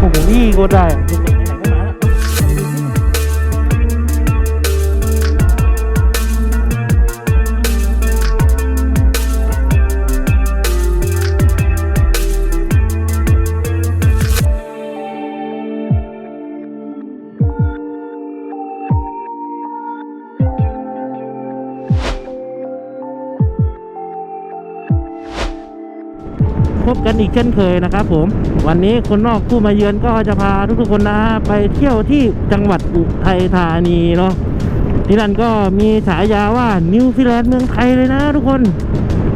โอ้โหนี่ก็ได้ กเช่นเคยนะครับผมวันนี้คนนอกผู้มาเยือนก็จะพาทุกๆคนนะไปเที่ยวที่จังหวัดอุทัยธานีเนาะที่นั่นก็มีฉายาว่านิวซีแลนด์เมืองไทยเลยนะทุกคน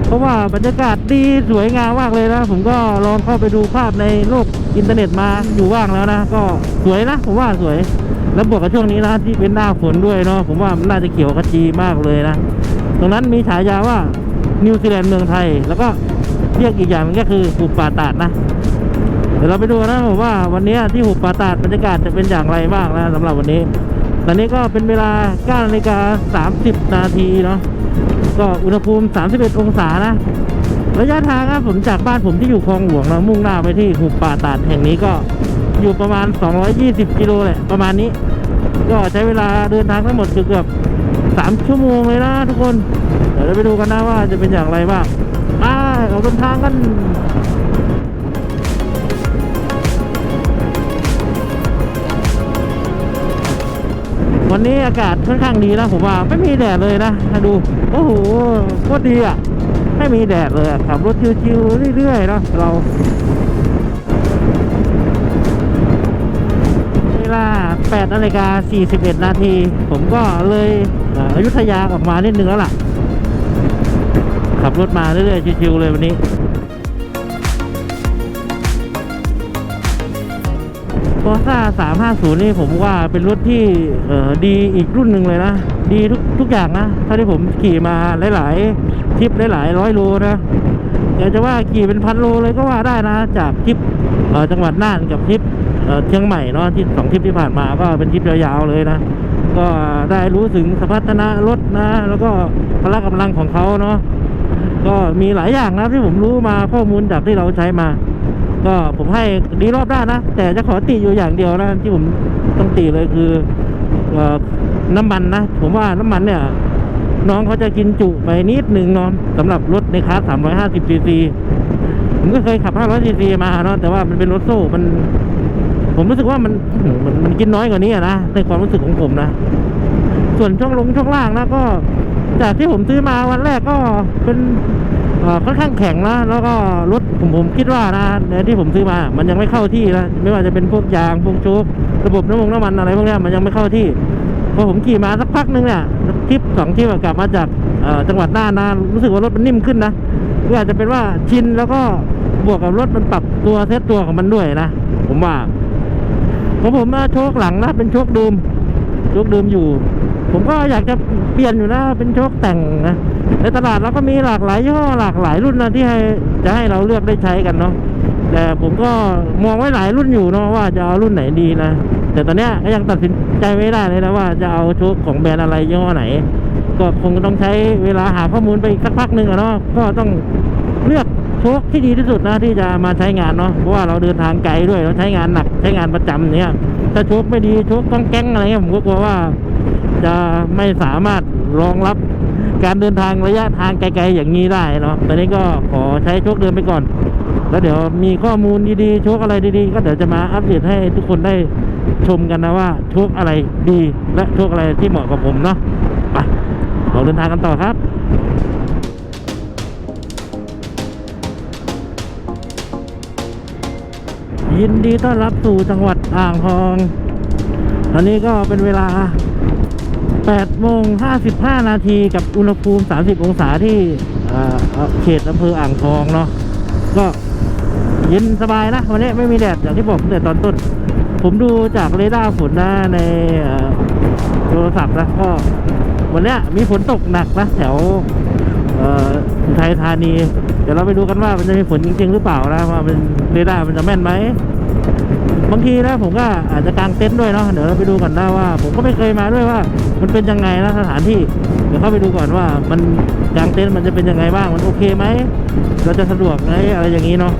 เพราะว่าบรรยากาศดีสวยงามมากเลยนะ ผมก็ลองเข้าไปดูภาพในโลกอินเทอร์เน็ตมาอยู่ว่างแล้วนะ ก็สวยนะผมว่าสวย แล้วบวกกับช่วงนี้นะที่เป็นหน้าฝนด้วยเนาะผมว่ามันน่าจะเขียวขจีมากเลยนะ ตรงนั้นมีฉายาว่านิวซีแลนด์เมืองไทย แล้วก็ รียกอีกอย่างหนึงก็คือหุบป่าตาดนะ เดี๋ยวเราไปดูนะผมว่าวันนี้ที่หุบป่าตาดบรรยากาศจะเป็นอย่างไรบ้างนะสำหรับวันนี้ ตอนนี้ก็เป็นเวลา9นาฬิกา30 นาทีเนาะ ก็อุณหภูมิ 31 องศานะ ระยะทางครับผมจากบ้านผมที่อยู่คลองหลวงนะมุ่งหน้าไปที่หุบป่าตาดแห่งนี้ก็อยู่ประมาณ 220 กิโลแหละประมาณนี้ ก็ใช้เวลาเดินทางทั้งหมดเกือบ3ชั่วโมงเลยนะทุกคน เดี๋ยวเราไปดูกันนะว่าจะเป็นอย่างไรบ้าง ไปออกเดินทางกันวันนี้อากาศค่อนข้างดีนะผมว่าไม่มีแดดเลยนะถ้าดูโอ้โหโคตรดีอะไม่มีแดดเลยขับรถชิวๆเรื่อยๆเนาะเราเวลา8นาฬิกา41 นาที ผมก็เลยอ่ออยุธยาออกมานิดนึงแล้วล่ะ ขับรถมาเรื่อยๆชิวๆเลยวันนี้ p o r s c a 350 นี่ผมว่าเป็นรถที่เออดีอีกรุ่นหนึ่งเลยนะ ดีทุกทุกอย่างนะเท่าที่ผมขี่มาหลายๆทริปหลายๆร้อยโลนะอยากจะว่าขี่เป็นพันโลเลยก็ว่าได้นะ จากทริปจังหวัดน่านกับทริปเชียงใหม่เนาะที่สองทริปที่ผ่านมาก็เป็นทริปยาวๆเลยนะ ก็ได้รู้ถึงสมรรถนะรถนะ แล้วก็พละกำลังของเขาเนาะ ก็มีหลายอย่างนะที่ผมรู้มาข้อมูลจากที่เราใช้มา ก็ผมให้ดีรอบด้านนะ แต่จะขอติอยู่อย่างเดียวนะ ที่ผมต้องติเลยคืออน้ำมันนะ ผมว่าน้ำมันเนี่ย น้องเขาจะกินจุไปนิดหนึ่งเนอนสำหรับรถในคลาส350ซีซีผมก็เคยขับ 500ซีซีมาเนาะแต่ว่ามันเป็นรถโซ่มัน ผมรู้สึกว่ามันมันมันกินน้อยกว่านี้นะในความรู้สึกของผมนะ ส่วนช่วงลงช่วงล่างนะก็ จากที่ผมซื้อมาวันแรกก็เป็นค่อนข้างแข็งนะแล้วก็รถผมผมคิดว่านะในที่ผมซื้อมา มันยังไม่เข้าที่นะไม่ว่าจะเป็นพวกยางพวกโชคระบบน้ำมันน้ำมันอะไรพวกนี้มันยังไม่เข้าที่พอผมขี่มาสักพักนึงเนี่ยทริปสองทริปกลับมาจากจังหวัดน่านนะรู้สึกว่ารถมันนิ่มขึ้นนะก็อาจจะเป็นว่าชินแล้วก็บวกกับรถมันปรับตัวเซตตัวของมันด้วยนะผมว่าของผมโชคหลังนะเป็นโชคเดิมโชคเดิมอยู่ ผมก็อยากจะ เปลี่ยนอยู่นะเป็นโชคแต่งนะในตลาดเราก็มีหลากหลายยี่ห้อหลากหลายรุ่นนะที่ให้จะให้เราเลือกได้ใช้กันเนาะแต่ผมก็มองไว้หลายรุ่นอยู่เนาะว่าจะเอารุ่นไหนดีนะ แต่ตอนเนี้ยก็ยังตัดสินใจไม่ได้เลยนะว่าจะเอาโชคของแบรนด์อะไรยี่ห้อไหน ก็คงต้องใช้เวลาหาข้อมูลไปสักพักหนึ่งอะเนาะก็ต้องเลือกโชคที่ดีที่สุดนะที่จะมาใช้งานเนาะเพราะว่าเราเดินทางไกลด้วยเราใช้งานหนักใช้งานประจำเนี่ยถ้าโชคไม่ดีโชคต้องแก้งอะไรเงี้ยผมก็กลัวว่า จะไม่สามารถรองรับการเดินทางระยะทางไกลๆอย่างนี้ได้เนาะตอนนี้ก็ขอใช้โชคเดินไปก่อน แล้วเดี๋ยวมีข้อมูลดีๆ โชคอะไรดีๆ ก็เดี๋ยวจะมาอัปเดตให้ทุกคนได้ชมกันนะว่าโชคอะไรดี และโชคอะไรที่เหมาะกับผมเนาะไปเราเดินทางกันต่อครับยินดีต้อนรับสู่จังหวัดอ่างทอง ตอนนี้ก็เป็นเวลา 8โมง55 นาทีกับอุณหภูมิ 30 องศาที่เขตอำเภออ่างทองเนาะก็เย็นสบายนะ วันนี้ไม่มีแดดอย่างที่บอกตั้งแต่ตอนต้น ผมดูจากเรดาร์ฝนนะในโทรศัพท์นะก็วันนี้มีฝนตกหนักนะแถวเอ่ออุทัยธานี เดี๋ยวเราไปดูกันว่ามันจะมีฝนจริง ๆ หรือเปล่านะว่าเป็นเรดาร์มันจะแม่นไหม บางทีนะผมก็อาจจะกางเต็นท์ด้วยเนาะเดี๋ยวเราไปดูก่อนได้ว่า ผมก็ไม่เคยมาด้วยว่า มันเป็นยังไงนะสถานที่เดี๋ยวเข้าไปดูก่อนว่า มันกางเต็นท์มันจะเป็นยังไงบ้างมันโอเคไหมเราจะสะดวกไหมอะไรอย่างนี้เนาะ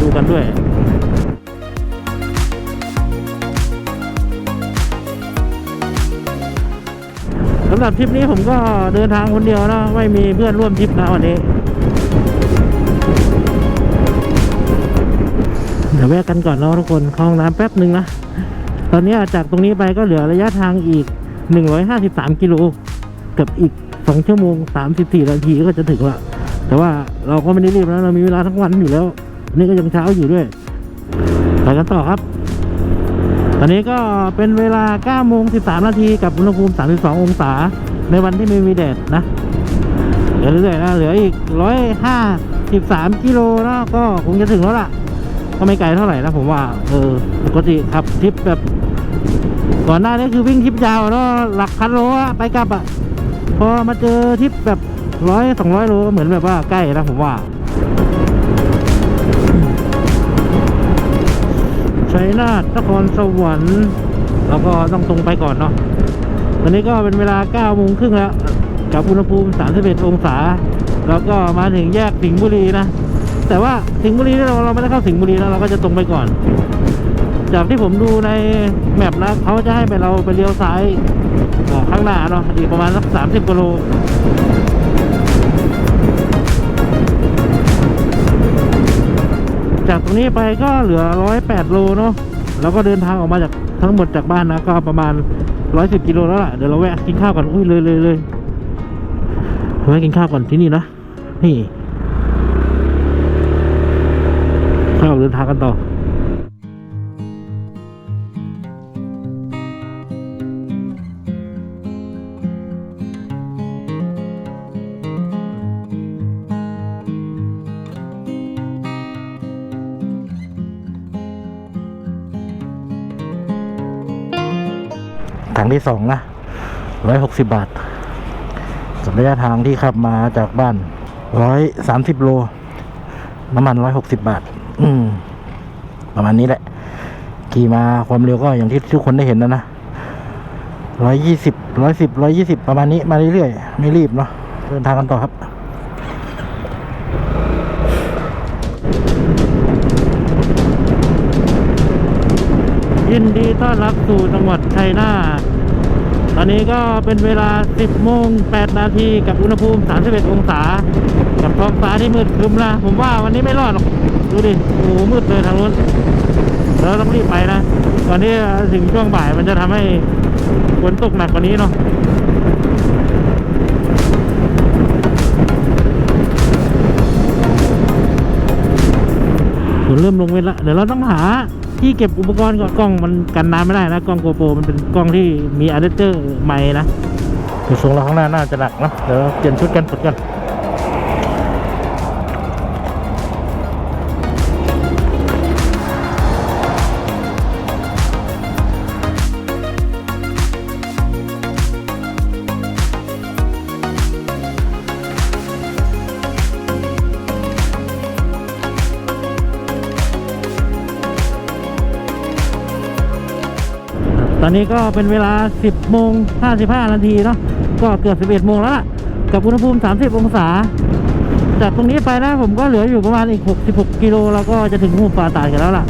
ดูกันด้วยสำหรับทริปนี้ผมก็เดินทางคนเดียวเนาะไม่มีเพื่อนร่วมทริปนะวันนี้ ดี๋ยวแวะกันก่อนเนาะทุกคนเข้าห้องน้ำแป๊บหนึ่งนะ ตอนนี้จากตรงนี้ไปก็เหลือระยะทางอีก 153 กิโลเกับอีก 2 ชั่วโมง 34 นาทีก็จะถึงละแต่ว่าเราก็ไม่ได้รีบนะเรามีเวลาทั้งวันอยู่แล้ว นี่ก็ยังเช้าอยู่ด้วยไปกันต่อครับ ตอนนี้ก็เป็นเวลา9โมง13 นาทีกับอุณหภูมิ 32 องศา ในวันที่ไม่มีแดดนะเดี๋ยวเรื่อยๆนะเหลืออีก 153 กิโลนะก็คงจะถึงแล้วล่ะ ก็ไม่ไกลเท่าไหร่นะผมว่า เออปกติขับทริปแบบ ก่อนหน้านี้คือวิ่งทริปยาวเนาะหลักพันโลอะไปกลับอะพอมาเจอทริปแบบร้อยสองร้อยโลก็เหมือนแบบว่าใกล้นะผมว่าชัยนาทนครสวรรค์แล้วก็ต้องตรงไปก่อนเนาะตอนนี้ก็เป็นเวลา9โมงครึ่งแล้ว กับอุณหภูมิ 31 องศา แล้วก็มาถึงแยกสิงห์บุรีนะ แต่ว่าสิงห์บุรีเราเราไม่ได้เข้าสิงห์บุรีนะเราก็จะตรงไปก่อน จากที่ผมดูในแมปนะเขาจะให้ไปเราไปเลี้ยวซ้ายข้างหน้าเนาะอีกประมาณสัก30กิโลจากตรงนี้ไปก็เหลือ108โลเนาะแล้วก็เดินทางออกมาจากทั้งหมดจากบ้านนะ ก็ประมาณ110กิโลแล้วล่ะเดี๋ยวเราแวะกินข้าวก่อนอุ้ยเลยเลยเลยแวะกินข้าวก่อนที่นี่นะนี่ ข้าเดินทางกันต่อถังที่สองนะร้อยหกสิบาทกับระยะทางที่ขับมาจากบ้านร้อยสามสิบโล น้ำมันร้อยหกสิบาท อืม ประมาณนี้แหละ ขี่มาความเร็วก็อย่างที่ทุกคนได้เห็นนะนะร้อยยี่สิบร้อยสิบร้อยยี่สิบประมาณนี้มาเรื่อยๆ ไม่รีบเนาะเดินทางกันต่อครับยินดีต้อนรับสู่จังหวัดชัยนาท อนนี้ก็เป็นเวลา 10 โมง 8 นาทีกับอุณหภูมิ 31 องศา กับท้องฟ้าที่มืดครึ้มนะ ผมว่าวันนี้ไม่รอดหรอก ดูดิ โอ้มืดเลยทางนู้นเราต้องรีบไปนะ ตอนนี้ถึงช่วงบ่ายมันจะทำให้ฝนตกหนักกว่านี้เนาะฝนเริ่มลงเวละเดี๋ยวเราต้องหา ที่เก็บอุปกรณ์ก่อนกล้องมันกันน้ำไม่ได้นะกล้องโกโปรมันเป็นกล้องที่มีอะแดปเตอร์ใหม่นะอยู่ทรงเราข้างหน้าน่าจะหนักนะเดี๋ยวเปลี่ยนชุดกันฝึกกัน อนนี้ก็เป็นเวลา 10โมง55 นาทีเนาะก็เกือบ 11โมงแล้วล่ะ กับอุณหภูมิ 30 องศา จากตรงนี้ไปนะผมก็เหลืออยู่ประมาณอีก 66 กิโลแล้วก็จะถึงหุบป่าตาดกันแล้วล่ะ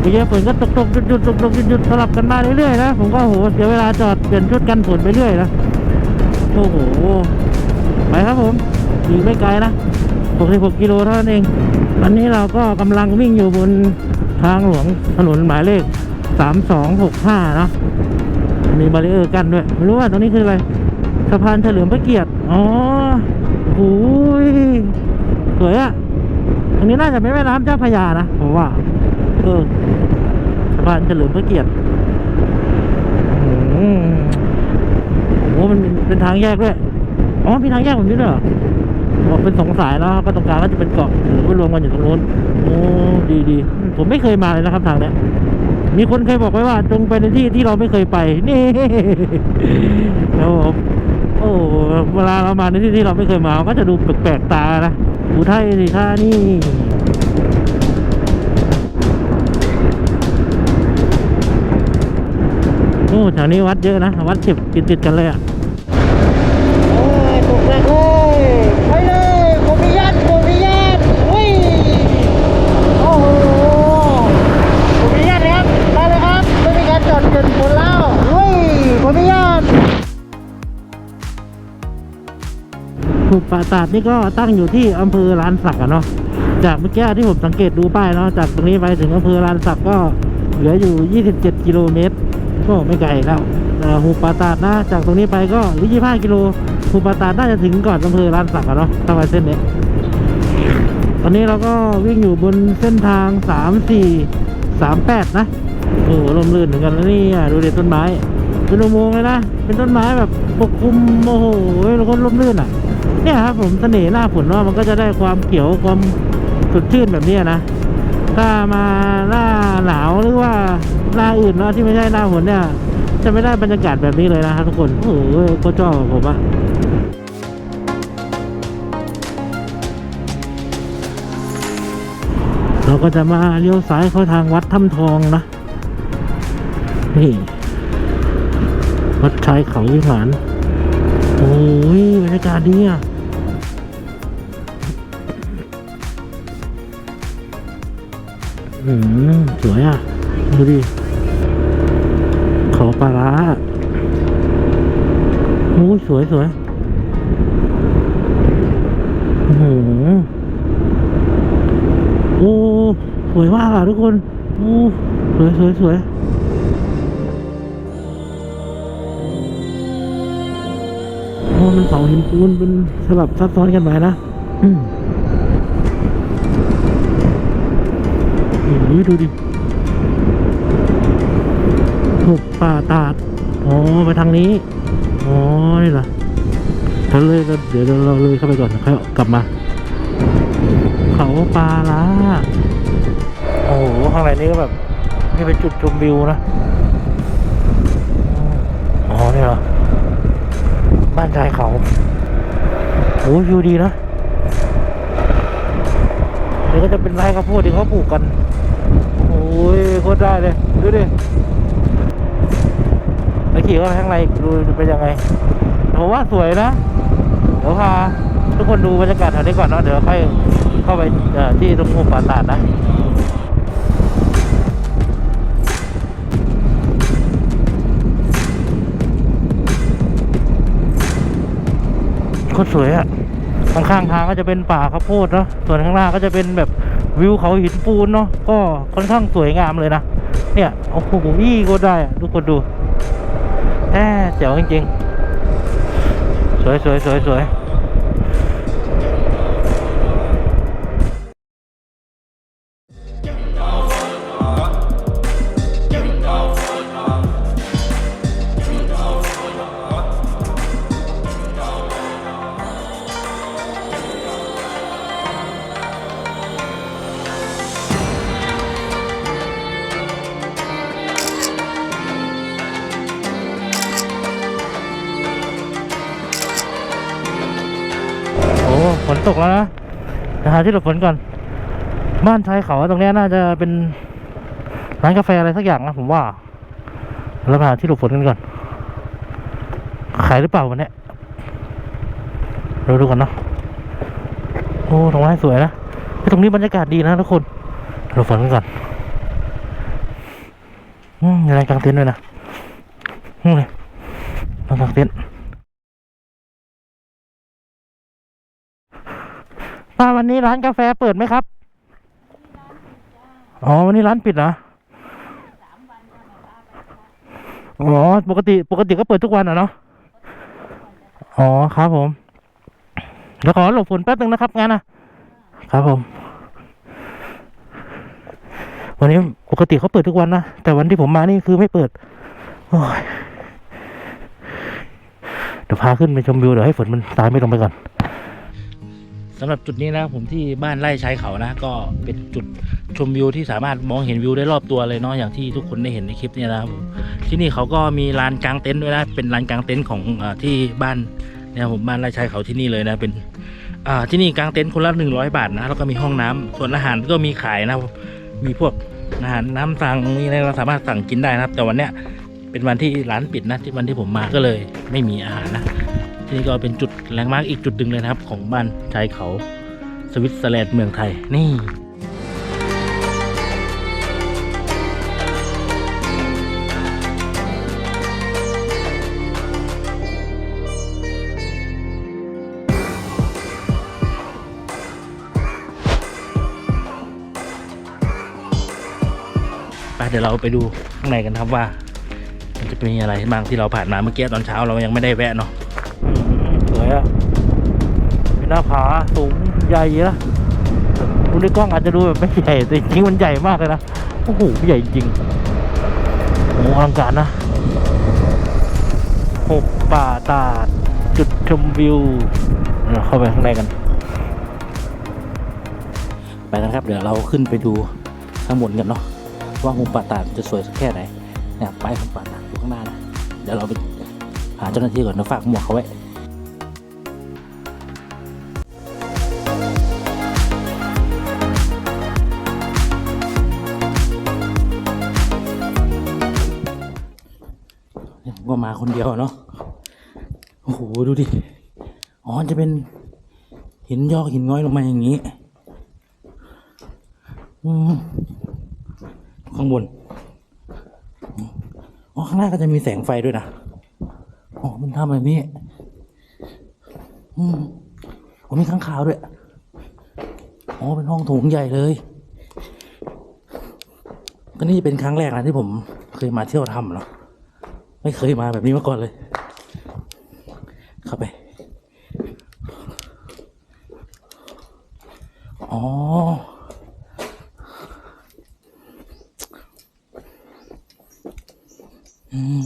เมื่อกี้ฝนก็ตกตกหยุดหยุดตกตกหยุดหยุดสลับกันมาเรื่อยๆนะผมก็โหเสียเวลาจอดเปลี่ยนชุดกันฝนไปเรื่อยนะโอ้โหไปครับผมอีกไม่ไกลนะ 66 กิโลเท่านั้นเองตอนนี้เราก็กำลังวิ่งอยู่บนทางหลวงถนนหมายเลข 3265เนาะ มีบารีเออร์กั้นด้วยไม่รู้ว่าตรงนี้คืออะไรสะพานเฉลิมพระเกียรติอ๋อโอ้ยสวยอะตรงนี้น่าจะเป็นแม่น้ำเจ้าพระยานะผมว่าเออสะพานเฉลิมพระเกียรติโอ้โหมันเป็นทางแยกด้วยอ๋อมีทางแยกแบบนี้ด้วยเหรอบอกเป็นสองสายแล้วก็ตรงกลางก็จะเป็นเกาะหรือว่ารวมกันอยู่ตรงนู้นโอ้ดีดีผมไม่เคยมาเลยนะครับทางเนี้ย มีคนเคยบอกไว้ว่าจงไปในที่ที่เราไม่เคยไป นี่แล้วผมโอ้เวลาเรามาในที่ที่เราไม่เคยมาก็จะดูแปลกๆตานะอุทัยสิท่านี่โอ้แถวนี้วัดเยอะนะ วัดสิบติดๆกันเลยอะโอ้ยตกแรกเลย หุบป่าตาดนี่ก็ตั้งอยู่ที่อำเภอลานสักอะเนาะจากเมื่อกี้ที่ผมสังเกตดูป้ายเนาะจากตรงนี้ไปถึงอำเภอลานสักก็เหลืออยู่ 27 กิโลเมตรก็ไม่ไกลแล้วหุบป่าตาดนะ จากตรงนี้ไปก็25กิโลหุบป่าตาดน่าจะถึงก่อนอำเภอลานสักอะเนาะถ้าไปเส้นนี้ตอนนี้เราก็วิ่งอยู่บนเส้นทาง 3 4 3 8 นะโอ้โหลมลื่นเหมือนกันแล้วนี่ดูเด็ดต้นไม้เป็นอุโมงค์เลยนะ เป็นต้นไม้แบบปกคลุมโอ้โหแล้วก็ลมลื่นอะ เนี่ยครับผมเสน่ห์หน้าฝนว่ามันก็จะได้ความเขียวความสดชื่นแบบนี้นะถ้ามาหน้าหนาวหรือว่าหน้าอื่นเนาะที่ไม่ใช่หน้าฝนเนี่ย จะไม่ได้บรรยากาศแบบนี้เลยนะครับทุกคนโอ้โหก็ชอบผมอะเราก็จะมาเลี้ยวซ้ายเข้าทางวัดถ้ำทองนะนี่วัดชายเขาวิหารโอ้ย รยากาศดีอะอืมสวยอะ ดูดิขาปลาร้าโอ้ยสวยสวยโอ้โหโอ้ สวยมากอะทุกคน โอ้ สวยสวยสวย โอ้มันเสาหินปูนเป็นสลับซับซ้อนกันไปนะอืมโอ้ยดูดิหุบป่าตาดอ๋อไปทางนี้ อ๋อ นี่เหรอฉันเลยเดี๋ยวเราเลยเข้าไปก่อนค่อยกลับมา เขาปลาล้าโอ้โห ข้างในนี้ก็แบบ นี่เป็นจุดชมวิวนะ อ๋อ นี่เหรอ บ้านชายเขาโอ้วิวดีนะเดี๋ยวก็จะเป็นไร่ข้าวโพดที่เขาปลูกกัน โอ้ยโคตรได้เลย ดูดิแล้วขี่เข้าไปข้างในดูจะเป็นยังไงผมว่าสวยนะเดี๋ยวพาทุกคนดูบรรยากาศแถวนี้ก่อนเนาะเดี๋ยวค่อยเข้าไปที่ตรงหุบป่าตาดนะ คตรสวยอะข้างๆทางก็จะเป็นป่าข้าวโพดเนาะส่วนข้างหน้าก็จะเป็นแบบวิวเขาหินปูนเนาะก็ค่อนข้างสวยงามเลยนะเนี่ยโอ้โหวี่ก็ได้ทุกคนดูแหมเจ๋วจริงๆสวยสวยสวยสวย ตกแล้วนะเดี๋ยวหาที่หลบฝนก่อน บ้านชายเขาตรงนี้น่าจะเป็นร้านกาแฟอะไรสักอย่างนะผมว่าเราไปหาที่หลบฝนกันก่อน ขายหรือเปล่าวันนี้เราดูกันเนาะโอ้ตรงไม้สวยนะตรงนี้บรรยากาศดีนะทุกคนหลบฝนกันก่อนอืมอะไรกลางเต็นท์ด้วยนะอืมเลยมากางเต็นท์ ป้าวันนี้ร้านกาแฟเปิดไหมครับ อ๋อ วันนี้ร้านปิดเหรอ อ๋อ ปกติ ปกติก็เปิดทุกวันอะเนาะ อ๋อ ครับผม เดี๋ยวขอหลบฝนแป๊บนึงนะครับงั้นนะครับผม วันนี้ปกติเขาเปิดทุกวันนะ แต่วันที่ผมมานี่คือไม่เปิด โอ้ย เดี๋ยวพาขึ้นไปชมวิวเดี๋ยวให้ฝนมันตายไม่ลงไปก่อน สำหรับจุดนี้นะผมที่บ้านไร่ชายเขานะ ก็เป็นจุดชมวิวที่สามารถมองเห็นวิวได้รอบตัวเลยเนาะอย่างที่ทุกคนได้เห็นในคลิปนี้นะครับที่นี่เขาก็มีลานกลางเต็นท์ด้วยนะเป็นลานกลางเต็นท์ของอที่บ้านเนี่ยผมบ้านไร่ชายเขาที่นี่เลยนะเป็นที่นี่กลางเต็นท์คนละหนึ่งร้อยบาทนะแล้วก็มีห้องน้ำส่วนอาหารก็มีขายนะมีพวกอาหารน้ำสั่งมีอะไรเราสามารถสั่งกินได้นะครับ แต่วันเนี้ยเป็นวันที่ร้านปิดนะที่วันที่ผมมาก็เลยไม่มีอาหารนะ ที่นี่ก็เป็นจุดแลนด์มารกอีกจุดหนึ่งเลยนะครับ ของบ้านชายเขาสวิตเซอร์แลนด์เมืองไทยนี่ปเดี๋ยวเราไปดูข้างในกันครับว่า มันจะมีอะไรบ้างที่เราผ่านมาเมื่อกี้ตอนเช้าเรายังไม่ได้แวะเนาะ วยอะเป็นหน้าผาสูงใหญ่นะดูในกล้องอาจจะดูแบบไม่ใหญ่แต่จริงมันใหญ่มากเลยนะโอ้โหใหญ่จริงโอ้โหอลังการนะหกป่าตาดจุดชมวิวเราเข้าไปข้างในกัน ไปกันครับ เดี๋ยวเราขึ้นไปดูข้างบนกันเนาะว่าหุบป่าตาดจะสวยสักแค่ไหนเนี่ยไปหุบป่าตาดอยู่ข้างหน้านะเดี๋ยวเราไปหาเจ้าหน้าที่ก่อนนะฝากหมวกเขาไว้ ก็มาคนเดียวเนาะโอ้โหดูดิอ๋อจะเป็นหินยอกหินง้อยลงมาอย่างนี้อืมข้างบนอ๋อข้างหน้าก็จะมีแสงไฟด้วยนะอ๋อมันทำแบบนี้อืมอ๋อมีข้างคาวด้วยอ๋อเป็นห้องโถงใหญ่เลยก็นี่เป็นครั้งแรกนะที่ผมเคยมาเที่ยวทำเนาะ ไม่เคยมาแบบนี้มาก่อนเลย เข้าไป อ๋อ อืม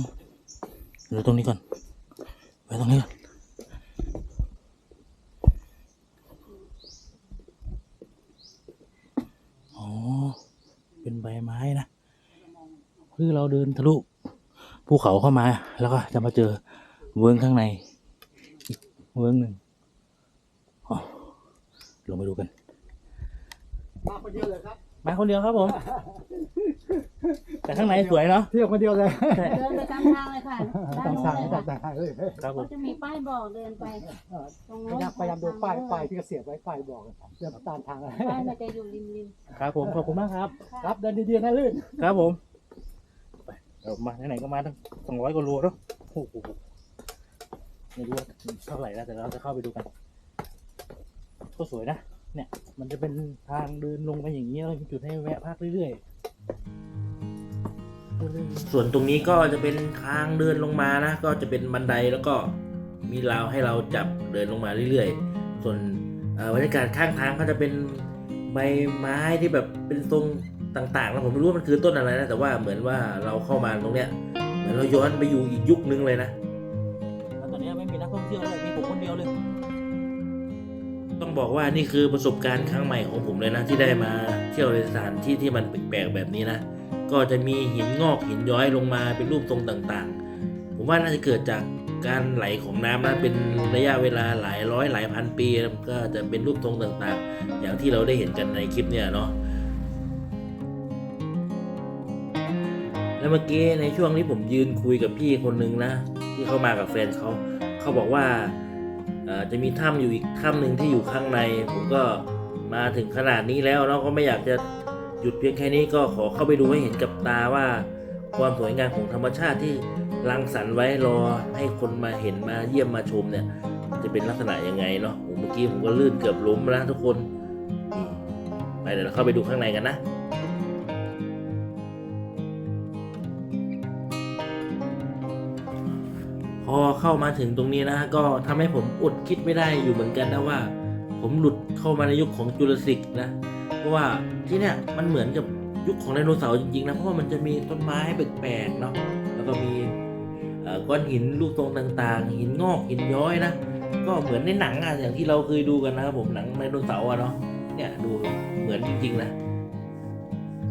เดี๋ยวตรงนี้ก่อน ไว้ตรงนี้ก่อน อ๋อ เป็นใบไม้นะ คือเราเดินทะลุภู เขาเข้ามา แล้วก็จะมาเจอเวิร์งข้างในอีกเวิร์งหนึ่งอ๋อลงไปดูกัน มาคนเดียวเลยครับ มาคนเดียวครับผม แต่ข้างในสวยเนาะเที่ยวคนเดียวเลยใช่เดินไปตามทางเลยค่ะด้านตามโน้ทางนเลยตาค่ะมทางเลยครับผเขามจะมีป้ายบอกเดินไปเออตรงพโน้นยายามพยายามดูป้ายป้ายที่เขาเสียบไว้ป้ายบอกเดินตามทางเลยป้ายมันจะอยู่ริมริมครับผมขอบคุณมากครับๆครับเดินดีๆนะลื่นครับผมไป เดี๋ยวมาไหนๆก็มาตั้งสองร้อยกว่าโลแล้วโอ้โหไม่รู้ว่าเท่าไหร่แล้วแต่เราจะเข้าไปดูกันก็สวยนะ เนี่ย มันจะเป็นทางเดินลงไปอย่างนี้แล้วมีจุดให้แวะพักเรื่อยๆ ส่วนตรงนี้ก็จะเป็นทางเดินลงมานะ ก็จะเป็นบันไดแล้วก็มีราวให้เราจับเดินลงมาเรื่อยๆ ส่วนบรรยากาศข้างทางก็จะเป็นใบไม้ที่แบบเป็นทรง ต่างๆนะผมไม่รู้ว่ามันคือต้นอะไรนะแต่ว่าเหมือนว่าเราเข้ามาตรงเนี้ยเหมือนเราย้อนไปอยู่อีกยุคนึงเลยนะตอนนี้ไม่มีนักท่องเที่ยวเลยมีผมคนเดียวเลย ต้องบอกว่านี่คือประสบการณ์ครั้งใหม่ของผมเลยนะที่ได้มาเที่ยวในสถานที่ที่มันแปลกๆแบบนี้นะก็จะมีหินงอกหินย้อยลงมาเป็นรูปทรงต่างๆ ผมว่าน่าจะเกิดจากการไหลของน้ำนะเป็นระยะเวลาหลายร้อยหลายพันปีนะก็จะเป็นรูปทรงต่างๆ อย่างที่เราได้เห็นกันในคลิปเนี่ยเนาะ แล้วเมื่อกี้ในช่วงที่ผมยืนคุยกับพี่คนนึงนะ ที่เข้ามากับแฟนเขาเขาบอกว่าจะมีถ้ำอยู่อีกถ้ำหนึ่งที่อยู่ข้างใน ผมก็มาถึงขนาดนี้แล้วเนาะก็ไม่อยากจะหยุดเพียงแค่นี้ก็ขอเข้าไปดูให้เห็นกับตาว่า ความสวยงามของธรรมชาติที่รังสรรค์ไว้รอให้คนมาเห็นมาเยี่ยมมาชมเนี่ย จะเป็นลักษณะยังไงเนาะผมเมื่อกี้ผมก็ลื่นเกือบล้มแล้วทุกคน ไปเดี๋ยวเราเข้าไปดูข้างในกันนะ อเข้ามาถึงตรงนี้นะก็ทำให้ผมอดคิดไม่ได้อยู่เหมือนกันนะว่า ผมหลุดเข้ามาในยุคของจุลศิกนะเพราะว่าที่เนี่ยมันเหมือนกับยุคของไดโนเสาร์จริงๆนะเพราะว่ามันจะมีต้นไม้แปลกๆเนาะแล้วก็มีก้อนหินรูปทรงต่างๆ หินงอกหินย้อยนะก็เหมือนในหนังอะอย่างที่เราเคยดูกันนะครับผมหนังไดโนเสาร์อะเนาะเนี่ยดูเหมือนจริงๆนะ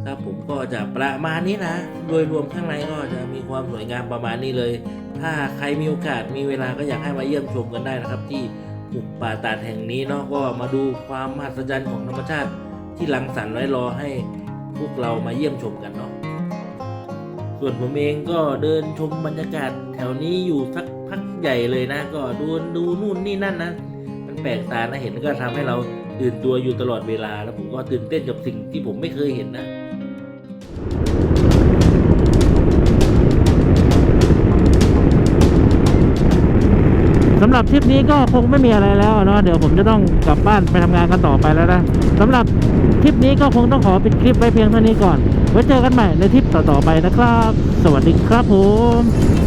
ครับผมก็จะประมาณนี้นะ โดยรวมข้างในก็จะมีความสวยงามประมาณนี้เลย ถ้าใครมีโอกาสมีเวลาก็อยากให้มาเยี่ยมชมกันได้นะครับ ที่หุบป่าตาดแห่งนี้เนาะก็มาดูความมหัศจรรย์ของธรรมชาติที่รังสรรไว้รอให้พวกเรามาเยี่ยมชมกันเนาะส่วนผมเองก็เดินชมบรรยากาศแถวนี้อยู่สักพักใหญ่เลยนะ ก็ดูดูนู่นนี่นั่นนะ มันแปลกตานะเห็นก็ทำให้เราตื่นตัวอยู่ตลอดเวลาแล้วผมก็ตื่นเต้นกับสิ่งที่ผมไม่เคยเห็นนะ รับทริปนี้ก็คงไม่มีอะไรแล้วเนาะเดี๋ยวผมจะต้องกลับบ้านไปทำงานกันต่อไปแล้วนะสำหรับทริปนี้ก็คงต้องขอปิดคลิปไว้เพียงเท่านี้ก่อน ไว้เจอกันใหม่ในทริปต่อๆไปนะครับ สวัสดีครับผม